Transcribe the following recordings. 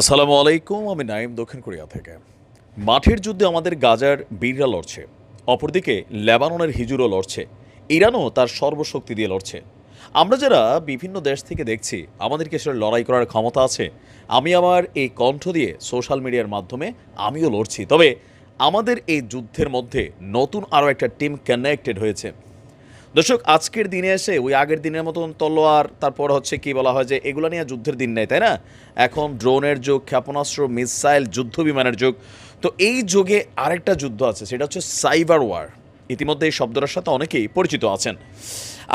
আসসালামু আলাইকুম, আমি নাইম দক্ষিণ কোরিয়া থেকে। মাঠের যুদ্ধে আমাদের গাজার বীররা লড়ছে, অপরদিকে লেবাননের হিজুরও লড়ছে, ইরানও তার সর্বশক্তি দিয়ে লড়ছে। আমরা যারা বিভিন্ন দেশ থেকে দেখছি আমাদের কি আসলে লড়াই করার ক্ষমতা আছে, আমি আমার এই কণ্ঠ দিয়ে সোশ্যাল মিডিয়ার মাধ্যমে আমিও লড়ছি। তবে আমাদের এই যুদ্ধের মধ্যে নতুন আরও একটা টিম কানেক্টেড হয়েছে। দর্শক, আজকের দিনে এসে ওই আগের দিনের মতন তলোয়ার তারপর হচ্ছে কি বলা হয় যে এগুলো নিয়ে যুদ্ধের দিন নেই, তাই না? এখন ড্রোনের যুগ, ক্ষেপণাস্ত্র, মিসাইল যুদ্ধ বিমানের যুগ। তো এই যুগে আরেকটা যুদ্ধ আছে, সেটা হচ্ছে সাইবার ওয়ার। ইতিমধ্যে এই শব্দটার সাথে অনেকেই পরিচিত আছেন।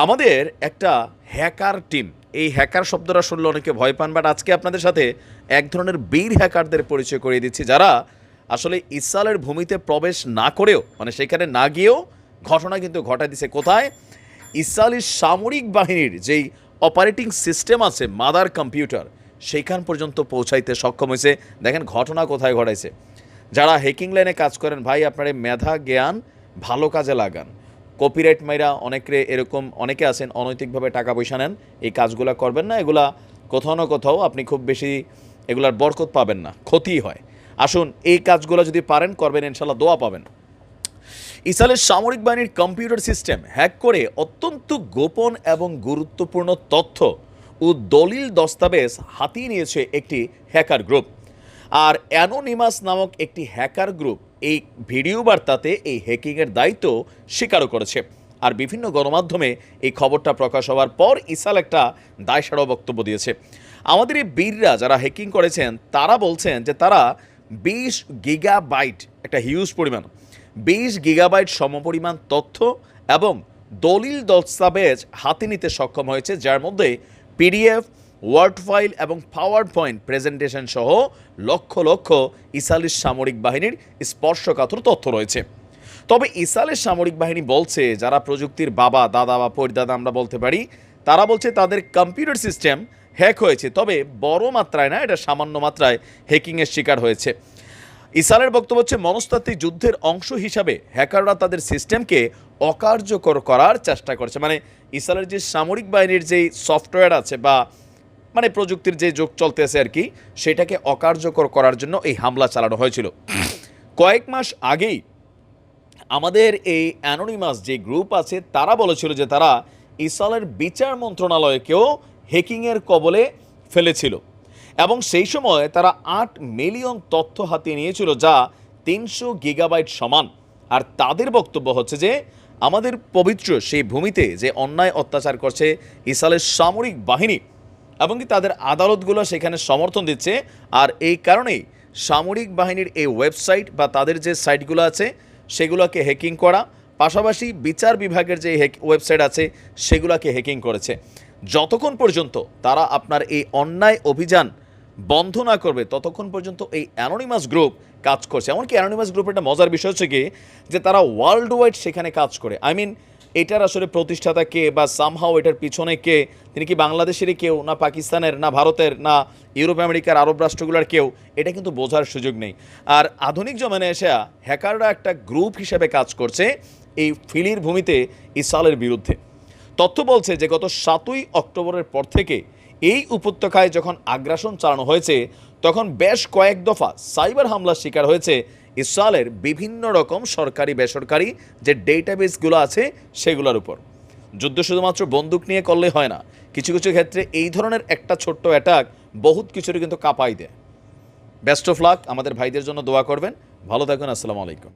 আমাদের একটা হ্যাকার টিম, এই হ্যাকার শব্দটা শুনলে অনেকে ভয় পান, বাট আজকে আপনাদের সাথে এক ধরনের বীর হ্যাকারদের পরিচয় করিয়ে দিচ্ছি, যারা আসলে ইসরায়েলের ভূমিতে প্রবেশ না করেও মানে সেখানে না গিয়েও ঘটনা কিন্তু ঘটায় দিছে কোথায়? ইসরায়েলের সামরিক বাহিনীর যেই অপারেটিং সিস্টেম আছে মাদার কম্পিউটার সেইখান পর্যন্ত পৌঁছাইতে সক্ষম হয়েছে। দেখেন ঘটনা কোথায় ঘটাইছে। যারা হেকিং লাইনে কাজ করেন, ভাই, আপনার মেধা, জ্ঞান ভালো কাজে লাগান। কপিরাইট মাইরা অনেকে এরকম অনেকে আছেন, অনৈতিকভাবে টাকা পয়সা নেন, এই কাজগুলো করবেন না। এগুলা কোথাও না কোথাও আপনি খুব বেশি এগুলার বরকত পাবেন না ক্ষতি হয়। আসুন, এই কাজগুলো যদি পারেন, করবেন, ইনশাল্লাহ দোয়া পাবেন। ইসরায়েলের সামরিক বাহিনীর কম্পিউটার সিস্টেম হ্যাক করে অত্যন্ত গোপন এবং গুরুত্বপূর্ণ তথ্য ও দলিল দস্তাবেজ হাতিয়ে নিয়েছে একটি হ্যাকার গ্রুপ। আর অ্যানোনিমাস নামক একটি হ্যাকার গ্রুপ এই ভিডিও বার্তাতে এই হ্যাকিংয়ের দায়িত্ব স্বীকারও করেছে। আর বিভিন্ন গণমাধ্যমে এই খবরটা প্রকাশ হওয়ার পর ইসাল একটা দায়সাড়া বক্তব্য দিয়েছে। আমাদের এই বীররা যারা হ্যাকিং করেছেন, তারা বলছেন যে তারা বিশ গিগাবাইট, একটা হিউজ পরিমাণ বিশ গিগাবাইট সমপরিমাণ তথ্য এবং দলিল দস্তাবেজ হাতে নিতে সক্ষম হয়েছে, যার মধ্যে পিডিএফ, ওয়ার্ড ফাইল এবং পাওয়ার পয়েন্ট প্রেজেন্টেশন সহ লক্ষ লক্ষ ইসালির সামরিক বাহিনীর স্পর্শকাতর তথ্য রয়েছে। তবে ইসালের সামরিক বাহিনী বলছে, যারা প্রযুক্তির বাবা, দাদা বা পরিদাদা আমরা বলতে পারি, তারা বলছে তাদের কম্পিউটার সিস্টেম হ্যাক হয়েছে, তবে বড় মাত্রায় না, এটা সামান্য মাত্রায় হ্যাকিংয়ের শিকার হয়েছে। ইসরায়েলের বক্তব্য হচ্ছে, মনস্তাত্ত্বিক যুদ্ধের অংশ হিসাবে হ্যাকাররা তাদের সিস্টেমকে অকার্যকর করার চেষ্টা করছে। মানে ইসরায়েলের যে সামরিক বাহিনীর যেই সফটওয়্যার আছে বা মানে প্রযুক্তির যে যুগ চলতেছে আর কি, সেটাকে অকার্যকর করার জন্য এই হামলা চালানো হয়েছিল। কয়েক মাস আগেই আমাদের এই অ্যানোনিমাস যে গ্রুপ আছে, তারা বলেছিল যে তারা ইসরায়েলের বিচার মন্ত্রণালয়কেও হ্যাকিংয়ের কবলে ফেলেছিল। এবং সেই সময় তারা আট মিলিয়ন তথ্য হাতিয়ে নিয়েছিল যা তিনশো গিগাবাইট সমান। আর তাদের বক্তব্য হচ্ছে যে, আমাদের পবিত্র সেই ভূমিতে যে অন্যায় অত্যাচার করছে ইসরায়েলের সামরিক বাহিনী এবং কি তাদের আদালতগুলো সেখানে সমর্থন দিচ্ছে। আর এই কারণেই সামরিক বাহিনীর এই ওয়েবসাইট বা তাদের যে সাইটগুলো আছে, সেগুলোকে হ্যাকিং করা, পাশাপাশি বিচার বিভাগের যে ওয়েবসাইট আছে, সেগুলোকে হ্যাকিং করেছে। যতক্ষণ পর্যন্ত তারা আপনার এই অন্যায় অভিযান বন্ধ না করবে, ততক্ষণ পর্যন্ত এই অ্যানোনিমাস গ্রুপ কাজ করছে। এমনকি অ্যানোনিমাস গ্রুপের একটা মজার বিষয় হচ্ছে কি, যে তারা ওয়ার্ল্ড ওয়াইড সেখানে কাজ করে। আই মিন এটার আসলে প্রতিষ্ঠাতা কে বা সামহাও এটার পিছনে কে? তিনি কি বাংলাদেশেরই কেউ, না পাকিস্তানের, না ভারতের, না ইউরোপ, আমেরিকার, আরব রাষ্ট্রগুলোর কেউ? এটা কিন্তু বোঝার সুযোগ নেই। আর আধুনিক জমানে এসে হ্যাকাররা একটা গ্রুপ হিসেবে কাজ করছে এই ফিলির ভূমিতে ইসালের বিরুদ্ধে। তথ্য বলছে যে গত সাতই অক্টোবরের পর থেকে এই উপত্যকায় যখন আগ্রাসন চালানো হয়েছে, তখন বেশ কয়েক দফা সাইবার হামলার শিকার হয়েছে ইসরায়েলের বিভিন্ন রকম সরকারি, বেসরকারি যে ডেটাবেসগুলো আছে সেগুলোর উপর। যুদ্ধ শুধুমাত্র বন্দুক নিয়ে করলে হয় না, কিছু কিছু ক্ষেত্রে এই ধরনের একটা ছোট্ট অ্যাটাক বহুত কিছুরই কিন্তু কাঁপাই দেয়। বেস্ট অফ লাক আমাদের ভাইদের জন্য দোয়া করবেন। ভালো থাকুন, আসসালামু আলাইকুম।